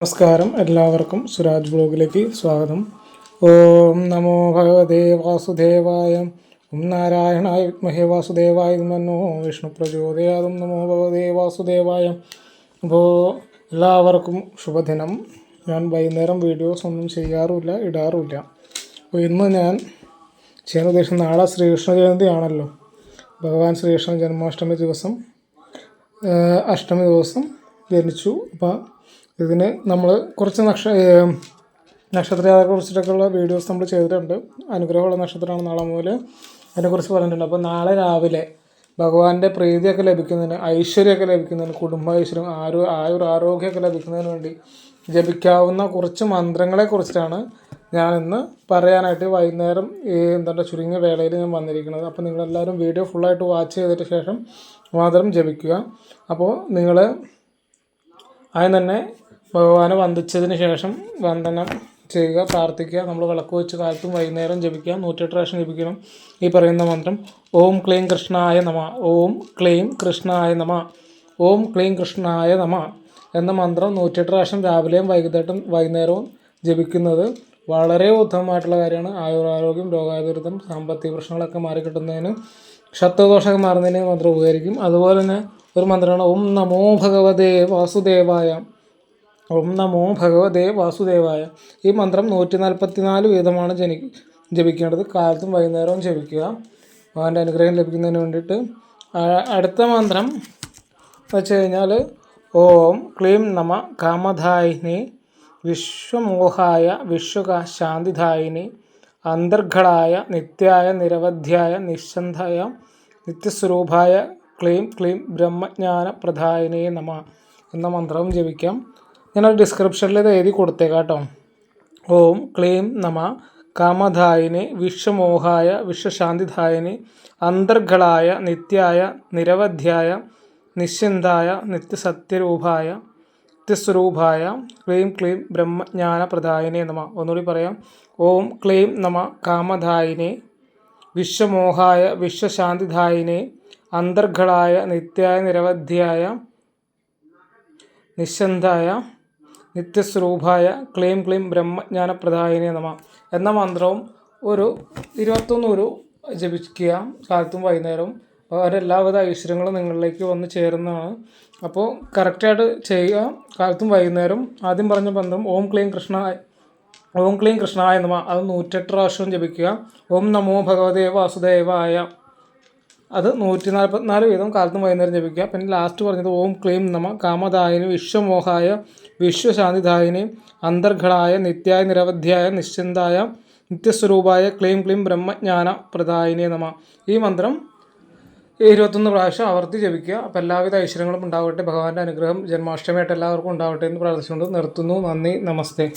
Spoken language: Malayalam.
നമസ്കാരം. എല്ലാവർക്കും സുരാജ് ബ്ലോഗിലേക്ക് സ്വാഗതം. ഓം നമോ ഭഗവതേ വാസുദേവായ ഓം നാരായണായ വിദ്മഹേ വാസുദേവായ മന്നോ വിഷ്ണു പ്രചോദയാതും നമോ ഭഗവതേ വാസുദേവായ. അപ്പോൾ എല്ലാവർക്കും ശുഭദിനം. ഞാൻ വൈകുന്നേരം വീഡിയോസ് ഒന്നും ചെയ്യാറുമില്ല ഇടാറുമില്ല. അപ്പോൾ ഇന്ന് ഞാൻ ചെയ്യാൻ ഉദ്ദേശം നാളെ ശ്രീകൃഷ്ണ ജയന്തിയാണല്ലോ. ഭഗവാൻ ശ്രീകൃഷ്ണ ജന്മാഷ്ടമി ദിവസം അഷ്ടമി ദിവസം ജനിച്ചു. അപ്പം ഇതിന് നമ്മൾ കുറച്ച് നക്ഷ നക്ഷത്രയാതെ കുറിച്ചിട്ടൊക്കെയുള്ള വീഡിയോസ് നമ്മൾ ചെയ്തിട്ടുണ്ട്. അനുഗ്രഹമുള്ള നക്ഷത്രമാണ് നാളെ മുതൽ അതിനെക്കുറിച്ച് പറഞ്ഞിട്ടുണ്ട്. അപ്പോൾ നാളെ രാവിലെ ഭഗവാന്റെ പ്രീതിയൊക്കെ ലഭിക്കുന്നതിന് ഐശ്വര്യമൊക്കെ ലഭിക്കുന്നതിന് കുടുംബ ഐശ്വര്യം ആരോ ആയുർ ആരോഗ്യമൊക്കെ ലഭിക്കുന്നതിന് വേണ്ടി ജപിക്കാവുന്ന കുറച്ച് മന്ത്രങ്ങളെ കുറിച്ചിട്ടാണ് ഞാൻ ഇന്ന് പറയാനായിട്ട് വൈകുന്നേരം ഈ എന്താ ചുരുങ്ങിയ വേളയിൽ ഞാൻ വന്നിരിക്കുന്നത്. അപ്പോൾ നിങ്ങളെല്ലാവരും വീഡിയോ ഫുള്ളായിട്ട് വാച്ച് ചെയ്തിട്ട് ശേഷം മാത്രം ജപിക്കുക. അപ്പോൾ നിങ്ങൾ ആദ്യം തന്നെ ഭഗവാനെ വന്ദിച്ചതിന് ശേഷം വന്ദനം ചെയ്യുക പ്രാർത്ഥിക്കുക നമ്മൾ വിളക്ക് വെച്ച് കാലത്തും വൈകുന്നേരം ജപിക്കുക നൂറ്റെട്ട് പ്രാവശ്യം ജപിക്കണം. ഈ പറയുന്ന മന്ത്രം ഓം ക്ലീം കൃഷ്ണായ നമ ഓം ക്ലീം കൃഷ്ണായ നമ ഓം ക്ലീം കൃഷ്ണായ നമ എന്ന മന്ത്രം നൂറ്റെട്ട് പ്രാവശ്യം രാവിലെയും വൈകുന്നേരം വൈകുന്നേരവും ജപിക്കുന്നത് വളരെ ഉത്തമമായിട്ടുള്ള കാര്യമാണ്. ആയുരാരോഗ്യം രോഗാതുരിതം സാമ്പത്തിക പ്രശ്നങ്ങളൊക്കെ മാറിക്കിട്ടുന്നതിന് ശത്രുദോഷമൊക്കെ മാറുന്നതിന് മന്ത്രം ഉപകരിക്കും. അതുപോലെ തന്നെ ഒരു മന്ത്രമാണ് ഓം നമോ ഭഗവതേ വാസുദേവായ ഓം നമോ ഭഗവതേ വാസുദേവായ. ഈ മന്ത്രം നൂറ്റി നാൽപ്പത്തി നാല് വീതമാണ് ജനി ജപിക്കേണ്ടത്. കാലത്തും വൈകുന്നേരവും ജപിക്കുക. ഭഗവാന്റെ അനുഗ്രഹം ലഭിക്കുന്നതിന് വേണ്ടിയിട്ട്. അടുത്ത മന്ത്രം വെച്ച് കഴിഞ്ഞാൽ ഓം ക്ലീം നമ കാമധായിനി വിശ്വമോഹായ വിശ്വക ശാന്തിദായിനി അന്തർഘടായ നിത്യായ നിരവധ്യായ നിശ്ചന്ധായ നിത്യസ്വരൂപായ ക്ലീം ക്ലീം ബ്രഹ്മജ്ഞാന പ്രധായനേ നമ എന്ന മന്ത്രവും ജപിക്കാം. ഞാനത് ഡിസ്ക്രിപ്ഷനിൽ ഇത് എഴുതി കൊടുത്തേക്കാട്ടോ. ഓം ക്ലീം നമ കാമധായിനി വിശ്വമോഹായ വിശ്വശാന്തിധായിനി അന്തർഘളായ നിത്യായ നിരവധ്യായ നിശ്ചിന്തായ നിത്യസത്യരൂപായ നിത്യസ്വരൂപായ ക്ലീം ക്ലീം ബ്രഹ്മജ്ഞാന പ്രദായിനെ നമ. ഒന്നുകൂടി പറയാം. ഓം ക്ലീം നമ കാമധായിനെ വിശ്വമോഹായ വിശ്വശാന്തിദായിനെ അന്തർഘളായ നിത്യായ നിരവധ്യായ നിശ്ചന്തായ നിത്യസ്വരൂപായ ക്ലീം ക്ലീം ബ്രഹ്മജ്ഞാനപ്രദായിനെ നമ. എന്ന മന്ത്രവും ഒരു ഇരുപത്തൊന്ന് ഒരു ജപിക്കുക കാലത്തും വൈകുന്നേരവും. അവരുടെ ഐശ്വര്യങ്ങളും നിങ്ങളിലേക്ക് വന്ന് ചേരുന്നതാണ്. അപ്പോൾ കറക്റ്റായിട്ട് ചെയ്യുക കാലത്തും വൈകുന്നേരം ആദ്യം പറഞ്ഞ ബന്ധം ഓം ക്ലീം കൃഷ്ണ ഓം ക്ലീം കൃഷ്ണായ നമ. അത് നൂറ്റെട്ട് പ്രാവശ്യം ജപിക്കുക. ഓം നമോ ഭഗവതേ വാസുദേവായ. അത് നൂറ്റി നാൽപ്പത്തിനാല് വീതം കാലത്തും വൈകുന്നേരം ജപിക്കുക. പിന്നെ ലാസ്റ്റ് പറഞ്ഞത് ഓം ക്ലീം നമ കാമദായനി വിശ്വമോഹായ വിശ്വശാന്തിദായനി അന്തർഘടായ നിത്യായ നിരവധ്യായ നിശ്ചിന്തായ നിത്യസ്വരൂപായ ക്ലീം ക്ലീം ബ്രഹ്മജ്ഞാന പ്രദായിനി നമ. ഈ മന്ത്രം ഇരുപത്തൊന്ന് പ്രാവശ്യം ആവർത്തി ജപിക്കുക. അപ്പോൾ എല്ലാവിധ ഐശ്വര്യങ്ങളും ഉണ്ടാവട്ടെ. ഭഗവാന്റെ അനുഗ്രഹം ജന്മാഷ്ടമിയായിട്ട് എല്ലാവർക്കും ഉണ്ടാവട്ടെ എന്ന് പ്രാർത്ഥിച്ചുകൊണ്ട് നിർത്തുന്നു. നന്ദി. നമസ്തേ.